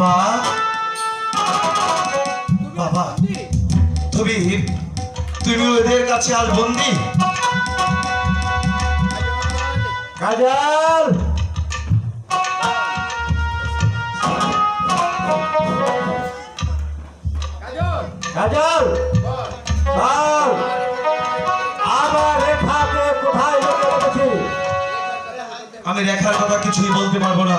বাবা। বাবা। তুমি তুমি ওদের কাছে আর বন্দি? কাজল আমি রেখার কথা কিছুই বলতে পারবি না।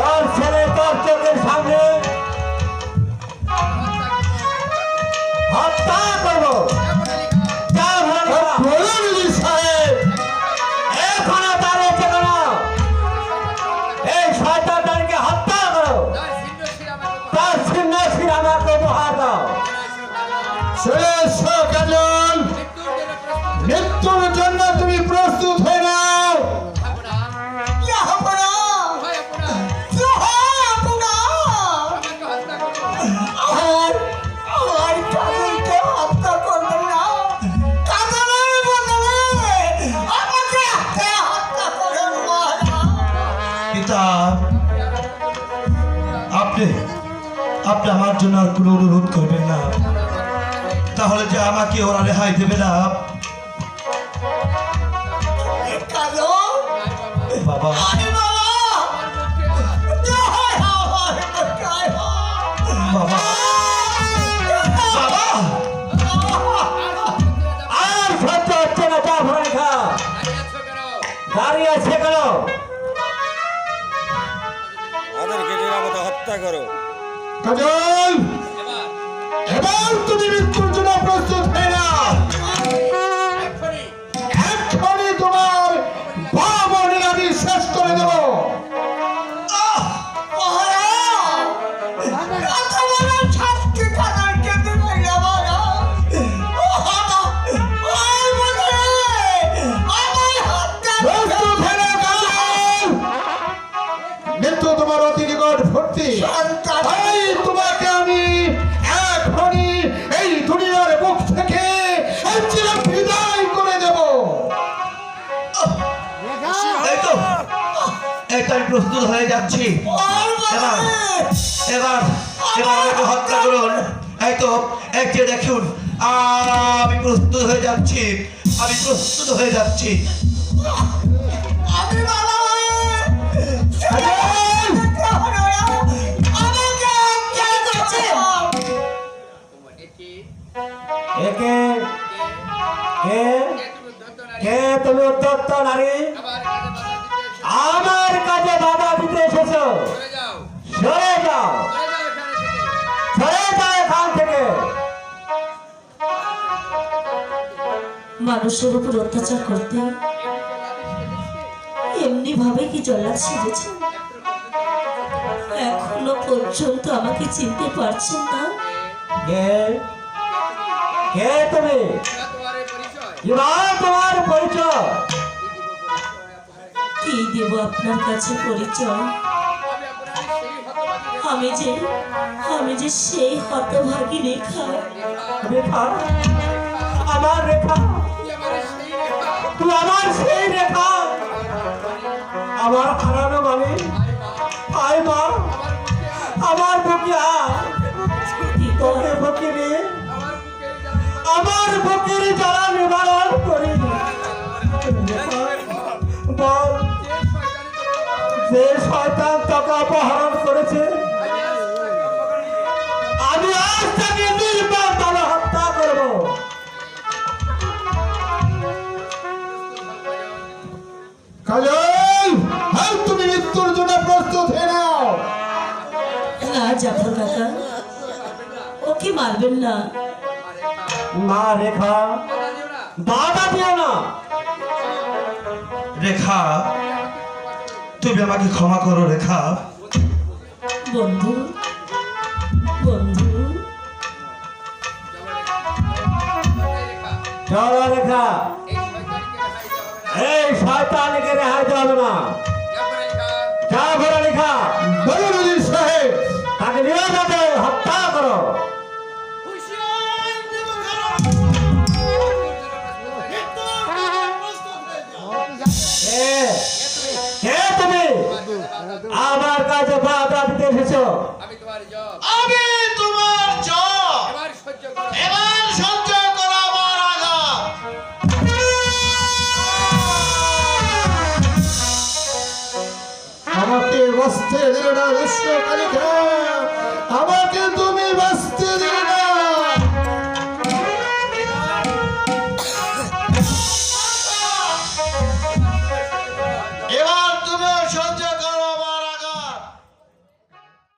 তোর ছেলে তার চোখের সামনে। আপনি আপনি আমার জন্য আর কোনো অনুরোধ করবেন না। তাহলে যে আমাকে ওরা রেহাই দেবে না। বাবা। আরে বাবা। জয় হত্যা করো এবার তুমি মৃত্যুর জন্য প্রস্তুত তো আমি প্রস্তুত হয়ে যাচ্ছি। এবার এবার এবার আমাকে হত্যা করুন। এই তো এই যে দেখুন। আমি প্রস্তুত হয়ে যাচ্ছি। আমি প্রস্তুত হয়ে যাচ্ছি। হয়ে কে কে তুমি উদ্যত্ত নারী। আমার কাছে বাধা দিতে এসেছ। সরে যাও। সরে যাও এখান থেকে। মানুষের উপর অত্যাচার করতে এমনি ভাবে কি জল্লাদ সেজেছে? এখনও পর্যন্ত আমাকে চিনতে পারছেন না। কে? কে তুমি? এবার তোমার পরিচয়। দেব আপনার কাছে পরিচয়। আমি যে আমি যে সেই হতভাগী রেখা রেখা আমার রেখা তুই আমার সেই শয়তান তোকে অপহরণ করেছে আমি আজ তাকে নির্বাণ ভাবে হত্যা করব। কাজল তুমি মৃত্যুর জন্য প্রস্তুত হয়ে নাও। না জাফর কাকা ওকে মারবেন না? না রেখা। বাধা দিও না। রেখা তুমি আমাকে ক্ষমা করো রেখা বন্ধু বন্ধু। চলো রেখা এই শয়তানকে রেহাই দেওয়া হবে না। যা ঘোরা লেখা বলুন সাহেব। তাকে নিয়ে হত্যা কাছে বাধা দিতে এসেছ। আমি তোমার জব। আমি তোমার জব। এবার সহ্য করো। এবার সহ্য করো আমার আঘাত। আমাকে বাঁচতে দিলে না বিষ্ণু আমাকে তুমি না